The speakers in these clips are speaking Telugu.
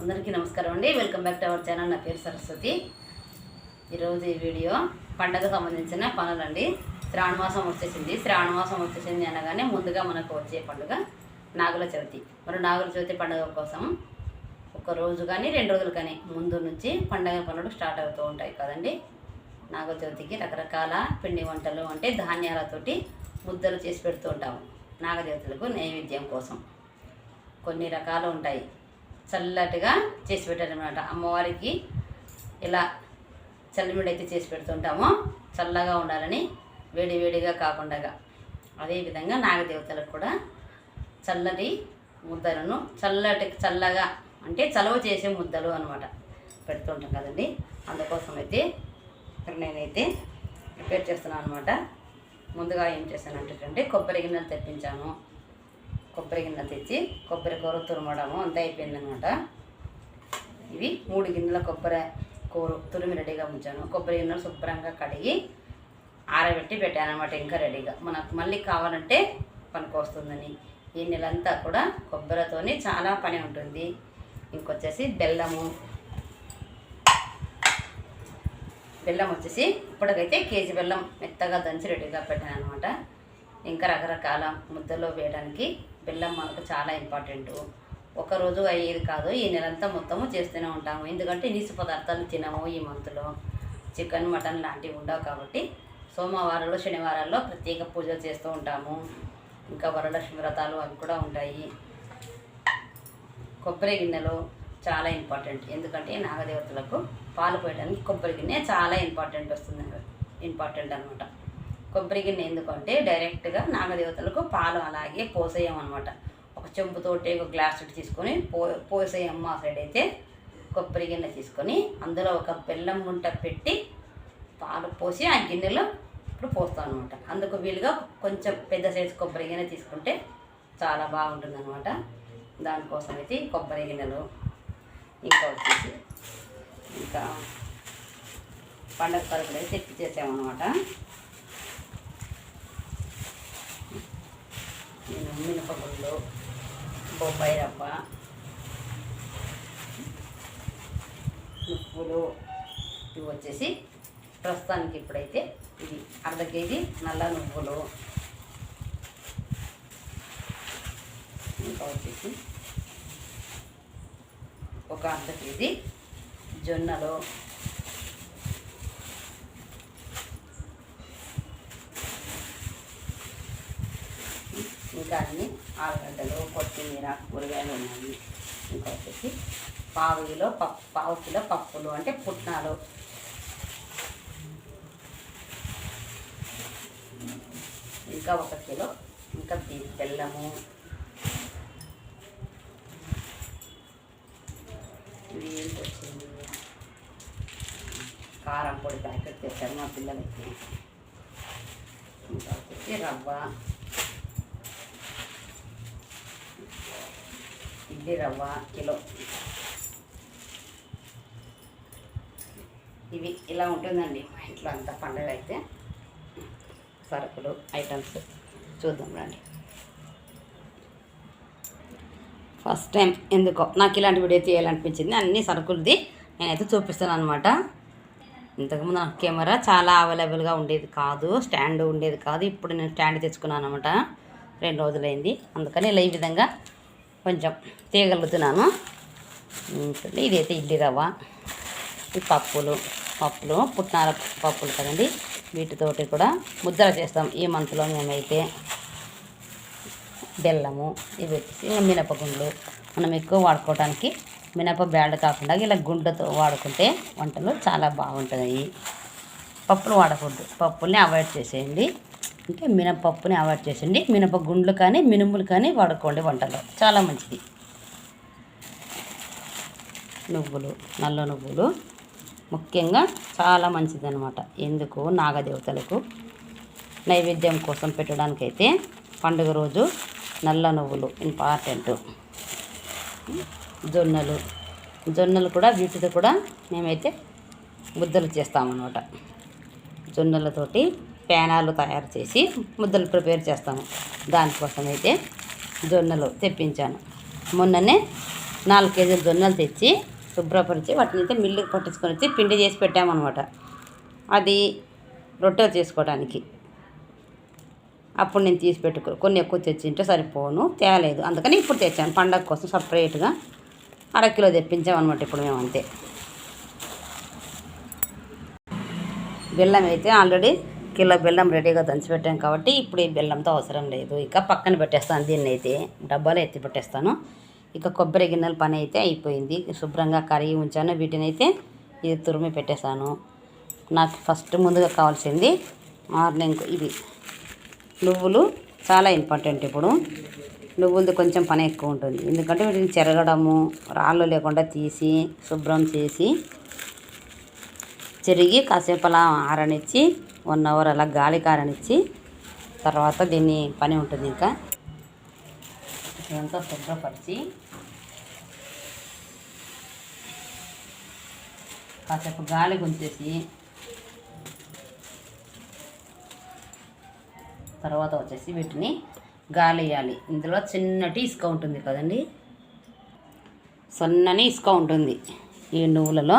అందరికీ నమస్కారం అండి. Welcome back to our channel నా పేరు సరస్వతి. ఈరోజు ఈ వీడియో పండగ సంబంధించిన పనులండి. శ్రావణమాసం వచ్చేసింది. శ్రావణమాసం వచ్చేసింది అనగానే ముందుగా మనకు వచ్చే పండుగ నాగుల చవితి. మరి నాగుల చవితి పండుగ కోసం ఒక రోజు కానీ రెండు రోజులు కానీ ముందు నుంచి పండగ పనులు స్టార్ట్ అవుతూ ఉంటాయి కదండి. నాగుల చవితికి రకరకాల పిండి వంటలు అంటే ధాన్యాలతోటి ముద్దలు చేసి పెడుతూ ఉంటాము నాగదేవతలకు నైవేద్యం కోసం. కొన్ని రకాలు ఉంటాయి. చల్లటిగా చేసి పెట్టారనమాట అమ్మవారికి ఇలా చల్లిమిడి అయితే చేసి పెడుతుంటామో. చల్లగా ఉండాలని వేడి వేడిగా కాకుండా అదేవిధంగా నాగదేవతలకు కూడా చల్లటి ముద్దలను చల్లటి చల్లగా అంటే చలవ చేసే ముద్దలు అనమాట పెడుతుంటాం కదండి. అందుకోసం అయితే ఇక్కడ నేనైతే ప్రిపేర్ చేస్తున్నాను అనమాట ముందుగా ఏం చేశానంటే కొబ్బరి గిన్నెలు తెప్పించాను. కొబ్బరి గిన్నె తెచ్చి కొబ్బరి కూర తురమడము అంతా అయిపోయిందనమాట. ఇవి మూడు గిన్నెల కొబ్బరి కూర తురిమి రెడీగా ఉంచాను. కొబ్బరి గిన్నెలు శుభ్రంగా కడిగి ఆరబెట్టి పెట్టాను అనమాట ఇంకా రెడీగా. మనకు మళ్ళీ కావాలంటే పనికొస్తుందని. ఈ నెలంతా కూడా కొబ్బరితోని చాలా పని ఉంటుంది. ఇంకొచ్చేసి బెల్లము. బెల్లం వచ్చేసి ఇప్పటికైతే కేజీ బెల్లం మెత్తగా దంచి రెడీగా పెట్టాను అనమాట ఇంకా రకరకాల ముద్దలో వేయడానికి బెల్లం మనకు చాలా ఇంపార్టెంట్. ఒకరోజు అయ్యేది కాదు ఈ నెలంతా మొత్తము చేస్తూనే ఉంటాము. ఎందుకంటే నీసు పదార్థాలు తినము ఈ మంత్లో. చికెన్ మటన్ లాంటివి ఉండవు కాబట్టి సోమవారాలు శనివారాల్లో ప్రత్యేక పూజలు చేస్తూ ఉంటాము. ఇంకా వరలక్ష్మి వ్రతాలు అవి కూడా ఉంటాయి. కొబ్బరి గిన్నెలు చాలా ఇంపార్టెంట్. ఎందుకంటే నాగదేవతలకు పాలు పోయడానికి కొబ్బరి గిన్నె చాలా ఇంపార్టెంట్ వస్తుంది ఇంపార్టెంట్ అనమాట కొబ్బరి గిన్నె ఎందుకంటే డైరెక్ట్గా నాగదేవతలకు పాలు అలాగే పోసేయమన్నమాట ఒక చెంబుతోటి ఒక గ్లాస్ తోటి తీసుకొని పో పోసేయం మా సైడ్ అయితే కొబ్బరి గిన్నె తీసుకొని అందులో ఒక బెల్లం గుంట పెట్టి పాలు పోసి ఆ గిన్నెలో ఇప్పుడు పోస్తాం అనమాట అందుకు వీలుగా కొంచెం పెద్ద సైజు కొబ్బరి గిన్నె తీసుకుంటే చాలా బాగుంటుంది అనమాట దానికోసం అయితే కొబ్బరి గిన్నెలు ఇంకా వచ్చేసి ఇంకా పండగ పరుపులు అయితే తెప్పి చేసామన్నమాట నేను మినపగుళ్ళు బొబ్బాయి రవ్వ నువ్వులు ఇవి వచ్చేసి ప్రస్తుతానికి ఇప్పుడైతే ఇది అర్ధ కేజీ నల్ల నువ్వులు. ఇంకా వచ్చేసి ఒక అర్ధ కేజీ జొన్నలు. ఇంకా అన్ని ఆలుగడ్డలు కొత్తిమీర కూరగాయలు ఉన్నాయి. ఇంకా వచ్చేసి పావు కిలో పప్పు పావు కిలో పప్పులు అంటే పుట్నాలు. ఇంకా ఒక కిలో ఇంకా బెల్లము. ఏంటి వచ్చింది కారం పొడి ప్యాకెట్ తెచ్చారు మా పిల్లలకి. ఇంకా వచ్చేసి రవ్వ. ఇడ్లీ రవ్వ కిలో. ఇవి ఇలా ఉంటుందండి మా ఇంట్లో అంతా పండుగ అయితే సరుకులు ఐటమ్స్ చూద్దాం రండి. ఫస్ట్ టైం ఎందుకో నాకు ఇలాంటి వీడియో తీయాలనిపించింది. అన్ని సరుకులది నేనైతే చూపిస్తాను అనమాట ఇంతకుముందు నాకు కెమెరా చాలా అవైలబుల్గా ఉండేది కాదు స్టాండ్ ఉండేది కాదు. ఇప్పుడు నేను స్టాండ్ తెచ్చుకున్నాను అనమాట రెండు రోజులైంది. అందుకని ఇలా ఈ విధంగా కొంచెం తీయగలుగుతున్నాను చూడండి ఇదైతే ఇడ్లీ రవ్వ. ఈ పప్పులు పప్పులు పుట్నాల పప్పులు కదండి. వీటితోటి కూడా ముద్దలు చేస్తాం. ఈ మంత్లో మేమైతే బెల్లము ఇవి వచ్చేసి మినపగుండ్లు. మనం ఎక్కువ వాడుకోవడానికి మినప బ్యాడ్ కాకుండా ఇలా గుండెతో వాడుకుంటే వంటలు చాలా బాగుంటాయి. పప్పులు వాడకూడదు. పప్పుల్ని అవాయిడ్ చేసేయండి. అంటే మినపప్పుని అవాయిడ్ చేసండి మినప గుండ్లు కానీ మినుములు కానీ వాడుకోండి వంటలో. చాలా మంచిది. నువ్వులు నల్ల నువ్వులు ముఖ్యంగా చాలా మంచిది అనమాట ఎందుకు? నాగదేవతలకు నైవేద్యం కోసం పెట్టడానికైతే పండుగ రోజు నల్ల నువ్వులు ఇంపార్టెంట్. జొన్నలు జొన్నలు కూడా వీటితో కూడా మేమైతే ముద్దలు చేస్తామన్నమాట. జొన్నలతోటి పేనాలు తయారు చేసి ముద్దలు ప్రిపేర్ చేస్తాము. దానికోసం అయితే జొన్నలు తెప్పించాను. మొన్ననే నాలుగు కేజీల జొన్నలు తెచ్చి శుభ్రపరిచి వాటిని అయితే మిల్లుకి పట్టించుకొని వచ్చి పిండి చేసి పెట్టామన్నమాట. అది రొట్టెలు చేసుకోవడానికి. అప్పుడు నేను తీసి పెట్టుకో కొన్ని ఎక్కువ తెచ్చింటే సరిపోను తేలేదు. అందుకని ఇప్పుడు తెచ్చాను. పండగ కోసం సపరేట్గా అరకిలో తెప్పించామన్నమాట ఇప్పుడు మేము అంతే. బెల్లం అయితే ఆల్రెడీ కిలో బెల్లం రెడీగా దంచిపెట్టాం కాబట్టి ఇప్పుడు ఈ బెల్లంతో అవసరం లేదు. ఇక పక్కన పెట్టేస్తాను దీన్ని అయితే డబ్బాలో ఎత్తి పెట్టేస్తాను. ఇక కొబ్బరి గిన్నెల పని అయితే అయిపోయింది. శుభ్రంగా కరిగి ఉంచాను. వీటిని అయితే ఇది తురిమి పెట్టేశాను. నాకు ఫస్ట్ ముందుగా కావాల్సింది మార్నింగ్ ఇది. నువ్వులు చాలా ఇంపార్టెంట్ ఇప్పుడు. నువ్వులది కొంచెం పని ఎక్కువ ఉంటుంది. ఎందుకంటే వీటిని చెరగడము రాళ్ళు లేకుండా తీసి శుభ్రం చేసి చెరిగి కాసేపు అలా ఆరనిచ్చి వన్ అవర్ అలా గాలి కారనిచ్చి తర్వాత దీన్ని పని ఉంటుంది ఇంకా. ఇదంతా శుభ్రపరిచి కాసేపు గాలి గుంచేసి తర్వాత వచ్చేసి వీటిని గాలి వేయాలి ఇందులో చిన్నటి ఇసుక ఉంటుంది కదండి? సన్నని ఇసుక ఉంటుంది ఈ నువ్వులలో.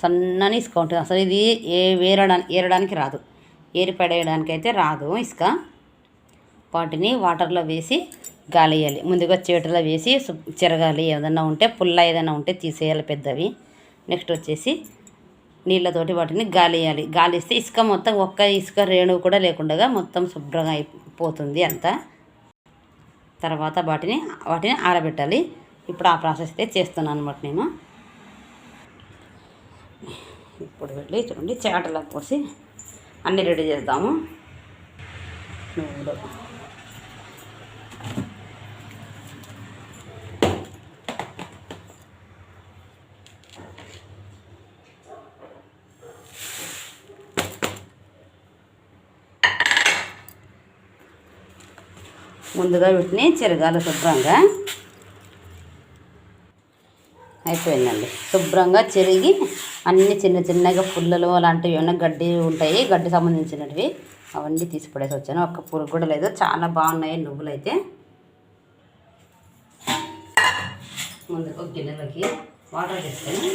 సన్నని ఇసుక ఉంటుంది. అసలు ఇది ఏ వేరడానికి ఏరడానికి రాదు. ఏరి పడేయడానికి అయితే రాదు ఇసుక. వాటిని వాటర్లో వేసి గాలి వేయాలి ముందుగా చీటలో వేసి చిరగాలి చెరగాలి. ఏదైనా ఉంటే పుల్ల ఏదైనా ఉంటే తీసేయాలి పెద్దవి. నెక్స్ట్ వచ్చేసి నీళ్ళతోటి వాటిని గాలి వేయాలి ఇసుక మొత్తం ఒక్క ఇసుక రేణువు కూడా లేకుండా మొత్తం శుభ్రంగా అయిపోతుంది అంతా. తర్వాత వాటిని వాటిని ఆరబెట్టాలి. ఇప్పుడు ఆ ప్రాసెస్ అయితే చేస్తున్నాను అనమాట నేను. ఇప్పుడు వెళ్ళి చూడండి చేటలో పోసి అన్నీ రెడీ చేద్దాము నువ్వులు ముందుగా వీటిని చెరగాలి శుభ్రంగా అయిపోయిందండి. శుభ్రంగా చెరిగి అన్ని చిన్న చిన్నగా పుల్లలు అలాంటివి ఏమైనా గడ్డి ఉంటాయి గడ్డి సంబంధించినవి అవన్నీ తీసి పడేసి వచ్చాను. ఒక్క పురుగు కూడా లేదు. చాలా బాగున్నాయి నువ్వులు అయితే ముందు ఒక గిన్నెలకి వాటర్ తీసుకొని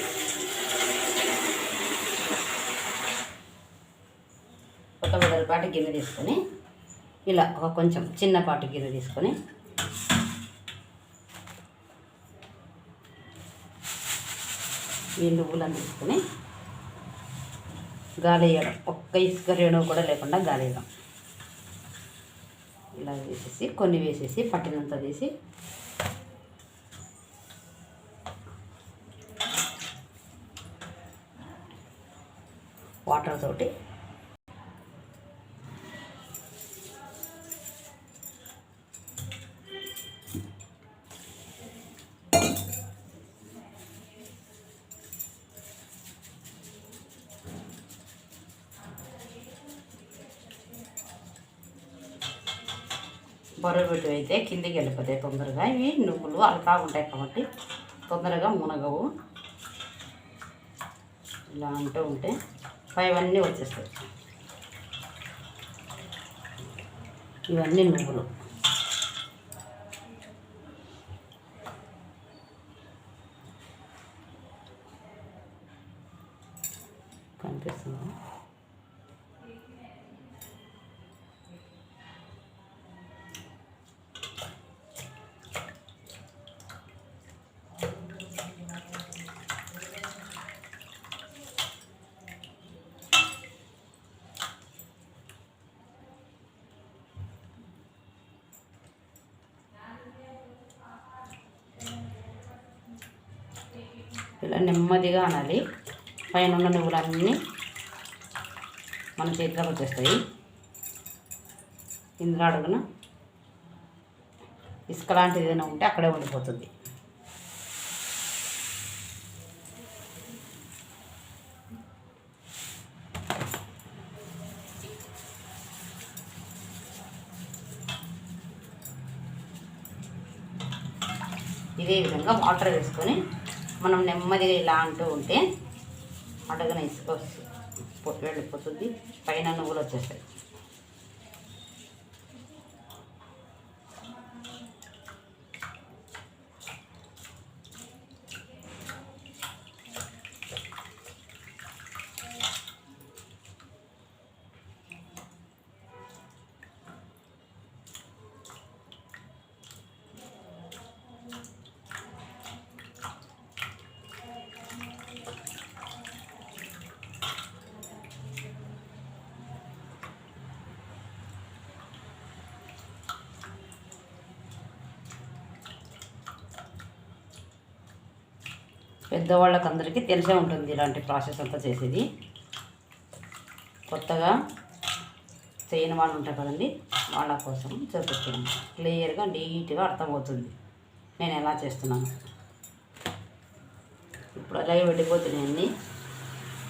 ఒక పాటు గిన్నె తీసుకొని ఇలా ఒక కొంచెం చిన్నపాటి గిన్నె తీసుకొని ఈ నువ్వులను తీసుకొని గాలి వేయడం ఒక్క ఇసుక రేణువు కూడా లేకుండా గాలి వేయడం ఇలా వేసేసి కొన్ని వేసేసి పట్టినంత తీసి. వాటర్ తోటి బరువు అయితే కిందికి వెళ్ళిపోతాయి తొందరగా. ఇవి నువ్వులు అలకా ఉంటాయి కాబట్టి తొందరగా మునగవు. ఇలా అంటూ ఉంటే పైవన్నీ వచ్చేస్తాయి. ఇవన్నీ నువ్వులు. నెమ్మదిగా అనాలి. పైన ఉన్న నువ్వులన్నీ మన చేతిలోకి వచ్చేస్తాయి. ఇందులో అడుగున ఇసుక లాంటిది ఏదైనా ఉంటే అక్కడే ఉండిపోతుంది. ఇదే విధంగా వాటర్ వేసుకొని మనం నెమ్మదిగా ఇలా అంటూ ఉంటే అడుగున ఇసుక వెళ్ళిపోతుంది. పైన నువ్వులు వచ్చేస్తాయి. పెద్దవాళ్ళకి అందరికీ తెలిసే ఉంటుంది ఇలాంటి ప్రాసెస్ అంతా చేసేది. కొత్తగా చేయని వాళ్ళు ఉంటారు కదండి వాళ్ళ కోసం చూపిస్తున్నాను క్లియర్గా నీట్గా అర్థమవుతుంది. నేను ఎలా చేస్తున్నాను? ఇప్పుడు అలాగే వెళ్ళిపోతున్నాయండి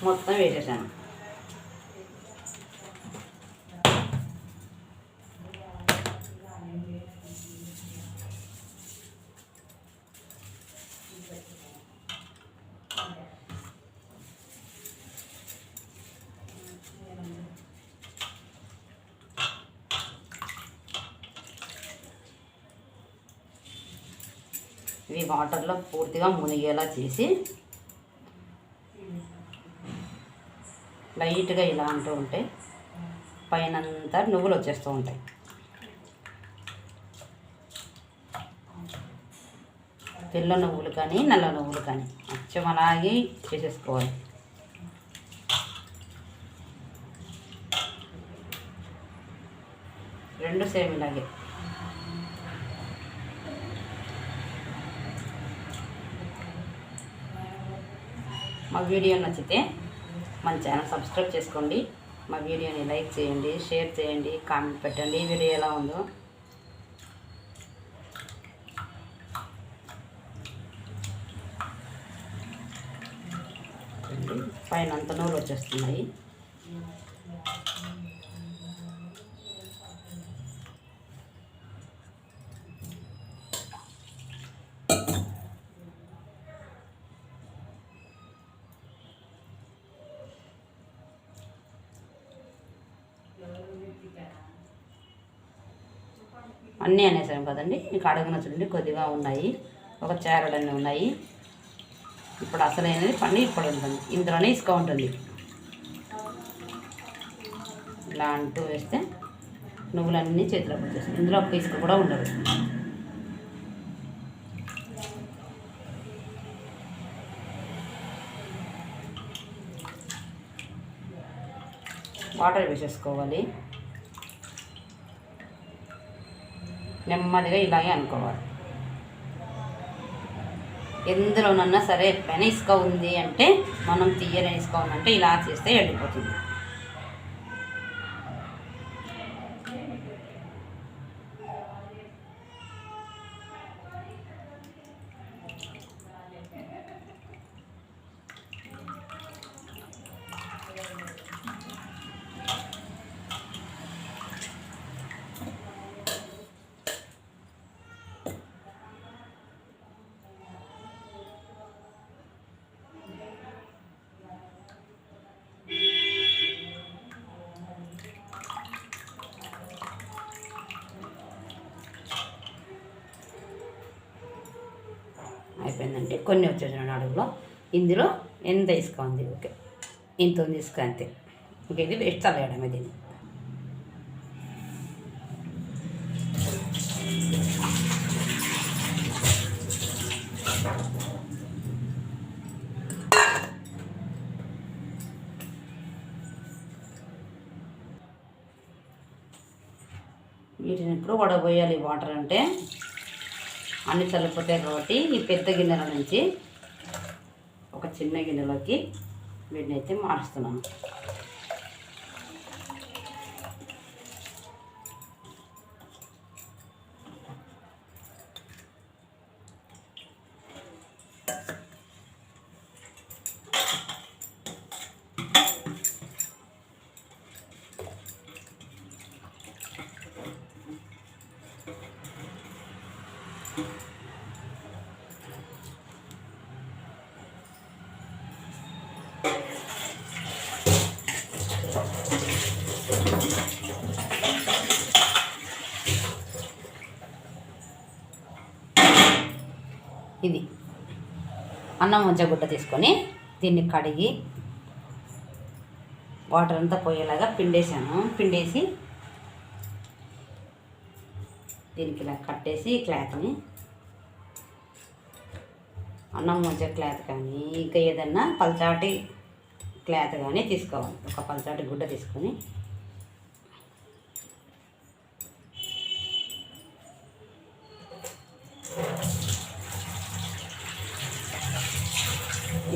మొత్తం వేసేసాను. ఇవి వాటర్లో పూర్తిగా మునిగేలా చేసి లైట్గా ఇలా అంటూ పైన పైనంతా నువ్వులు వచ్చేస్తూ ఉంటాయి. తెల్ల నువ్వులు కానీ నల్ల నువ్వులు కానీ అచ్చం అలాగే చేసేసుకోవాలి. రెండు సేమ్ ఇలాగే. మా వీడియో నచ్చితే మన ఛానల్ సబ్స్క్రైబ్ చేసుకోండి. మా వీడియోని లైక్ చేయండి షేర్ చేయండి కామెంట్ పెట్టండి. ఈ వీడియో ఎలా ఉందో. పైన అంత నూలు వచ్చేస్తున్నాయి. అన్నీ అనేసాం కదండి. ఇంకా అడగన చూడండి కొద్దిగా ఉన్నాయి. ఒక చేరలన్నీ ఉన్నాయి. ఇప్పుడు అసలైనది పన్నీ ఇప్పుడు ఉంటుంది. ఇందులోనే ఇసుక ఉంటుంది. ఇలా అంటూ వేస్తే నువ్వులన్నీ చేతిలో పడిచేస్తాయి ఇందులో ఒక్క ఇసుక కూడా ఉండదు. వాటర్ వేసేసుకోవాలి. నెమ్మదిగా ఇలాగే అనుకోవాలి. ఎందులోనన్నా సరే ఎప్పుడైనా ఇసుక ఉంది అంటే మనం తీయని ఇసుక ఉందంటే ఇలా చేస్తే వెళ్ళిపోతుంది కొన్ని వచ్చేసినాడు అడుగులో. ఇందులో ఎంత ఇసుక ఉంది ఓకే. ఇంత ఉంది ఇసుక అంతే. ఇంక ఇది వేస్ట్ చల్లేయడమే దీన్ని వీటిని ఎప్పుడు వడబోయాలి వాటర్ అంటే? అన్ని చల్లిపోతాయి కాబట్టి ఈ పెద్ద గిన్నెల నుంచి ఒక చిన్న గిన్నెలోకి వీటిని అయితే మారుస్తున్నాను ఇది అన్నం ఉంచగుడ్డ తీసుకొని దీన్ని కడిగి వాటర్ అంతా పోయేలాగా పిండేసాను. పిండేసి దీనికి ఇలా కట్టేసి క్లాత్ని అన్నం ఉంచే క్లాత్ కానీ ఇంకా ఏదన్నా పల్చాటి క్లాత్ కానీ తీసుకోవాలి. ఒక పల్చాటి గుడ్డ తీసుకొని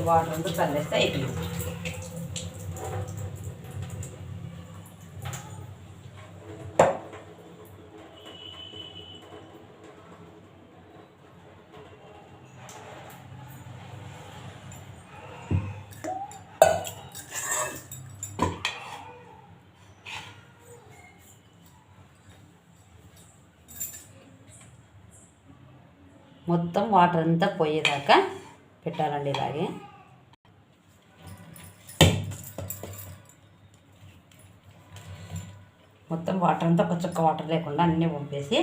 వాటర్ అంతా చల్లేస్తే అయిపోయింది మొత్తం వాటర్ అంతా పోయేదాకా పెట్టాలండి ఇలాగే. మొత్తం వాటర్ అంతా ఒక చుక్క వాటర్ లేకుండా అన్నీ పంపేసి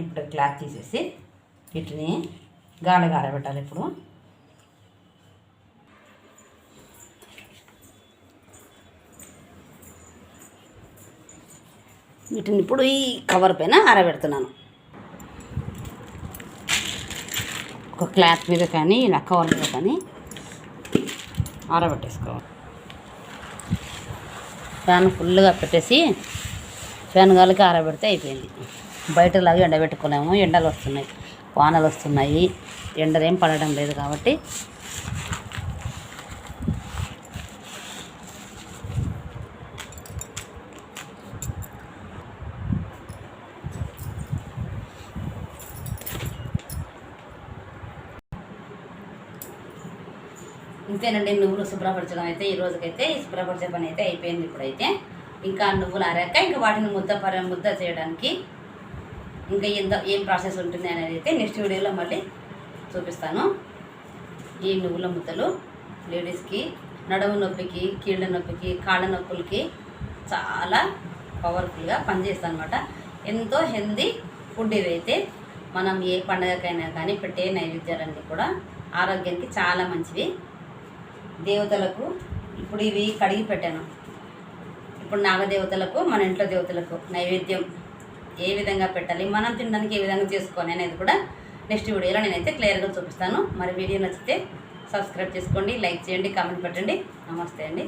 ఇప్పుడు క్లాత్ తీసేసి వీటిని గాలి గారబెట్టాలి ఇప్పుడు. వీటిని ఇప్పుడు ఈ కవర్ పైన ఆరబెడుతున్నాను. ఒక క్లాత్ మీద కానీ ఇలా కవర్ మీద కానీ ఆరబెట్టేసుకోవాలి. ఫ్యాన్ ఫుల్గా పెట్టేసి ఫ్యాన్ గాలికి ఆరబెడితే అయిపోయింది. బయటలాగా ఎండబెట్టుకోలేము ఎండలు వస్తున్నాయి. వానలు వస్తున్నాయి. ఎండలు ఏం పడడం లేదు కాబట్టి ఇంతేనండి నువ్వులు శుభ్రపరచడం అయితే ఈ రోజుకైతే ఈ శుభ్రపరిచే పని అయితే అయిపోయింది ఇప్పుడైతే. ఇంకా నువ్వులు ఆరాక ఇంకా వాటిని ముద్ద పర ముద్ద చేయడానికి ఇంకా ఎంత ఏం ప్రాసెస్ ఉంటుంది అనేది అయితే నెక్స్ట్ వీడియోలో మళ్ళీ చూపిస్తాను. ఈ నువ్వుల ముద్దలు లేడీస్కి నడుము నొప్పికి కీళ్ళ నొప్పికి కాళ్ళ నొప్పులకి చాలా పవర్ఫుల్గా పనిచేస్తాను అనమాట ఎంతో హెల్దీ ఫుడ్ ఇవైతే మనం ఏ పండగకైనా కానీ పెట్టే నైవేద్యాలన్నీ కూడా ఆరోగ్యానికి చాలా మంచివి. దేవతలకు ఇప్పుడు ఇవి కడిగి పెట్టాను. ఇప్పుడు నాగదేవతలకు మన ఇంట్లో దేవతలకు నైవేద్యం ఏ విధంగా పెట్టాలి మనం తినడానికి ఏ విధంగా చేసుకోవాలి అనేది కూడా నెక్స్ట్ వీడియోలో నేనైతే క్లియర్గా చూపిస్తాను. మరి వీడియో నచ్చితే సబ్స్క్రైబ్ చేసుకోండి లైక్ చేయండి కామెంట్ పెట్టండి. నమస్తే అండి.